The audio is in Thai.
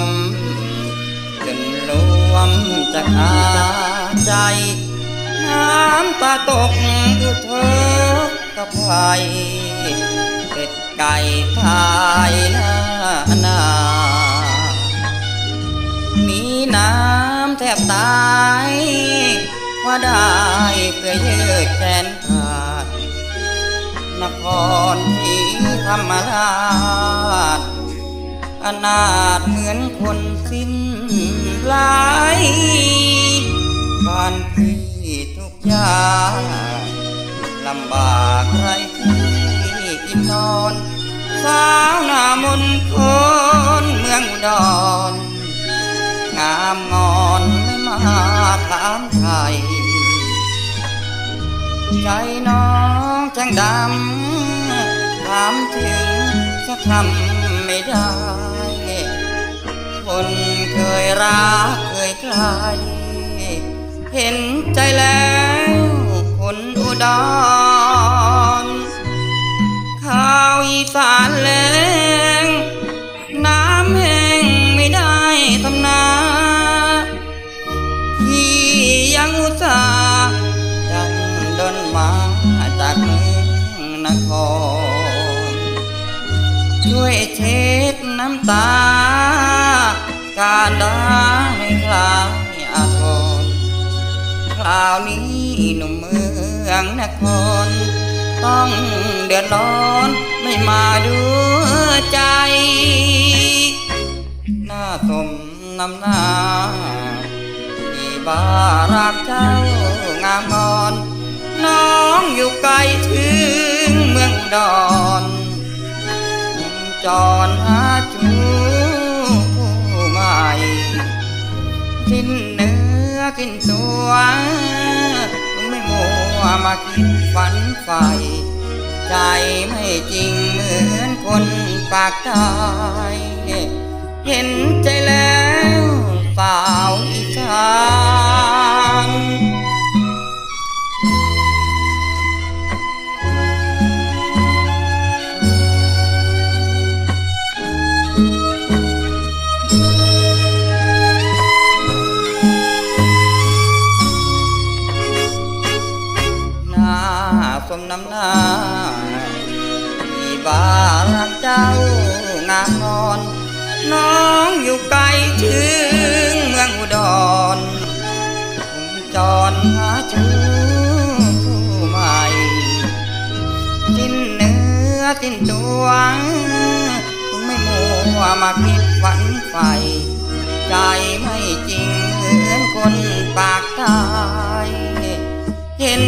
มจนรวมจะขาดใจ น้ำตาตกดูเธอกับไฟเป็ดไก่ทายหน้าหนามีน้ำแทบตายว่าได้เคยยืดแขนขาดนครที่ธรรมราช นาถเหมือนคนสิ้นลายบ้านพี่ทุกอย่างลำบากไรที่กินนอนสาวหน้ามนคนเมืองดอุดรงามงอนไม่มาถามไทยใจน้องจังดำถามถึงจะทำ ได้ คนเคยรักเคยใคร เห็นใจแล้วคนอุดรข้าวอีสานแรงน้ำแห้งไม่ได้ทำนาพี่ยังอุตส่าห์ดันดนมาจากเมืองนคร ช่วยเช็ดน้ำตา การดาให้คลายอาทรคราวนี้หนุ่มเมืองนคร ต้องเดือดร้อนไม่มาดูใจหน้าสมน้ำหน้าที่บารักเจ้างามงอน น้องอยู่ไกลถึงเมืองดอน จรหาจูผู้ใหม่กินเนื้อกินตัวไม่มัวมาคิดฝันใฝ่ใจไม่จริงเหมือนคนปากตาย น้ำหน้าที่บารักเจ้างามงอน น้องอยู่ไกลถึงเมืองอุดรผมจรหาชูผู้ใหม่กินเนื้อกินตัวคงไม่มัวมาคิดฝันใฝ่ใจไม่จริงเหมือนคนปากตายเห็น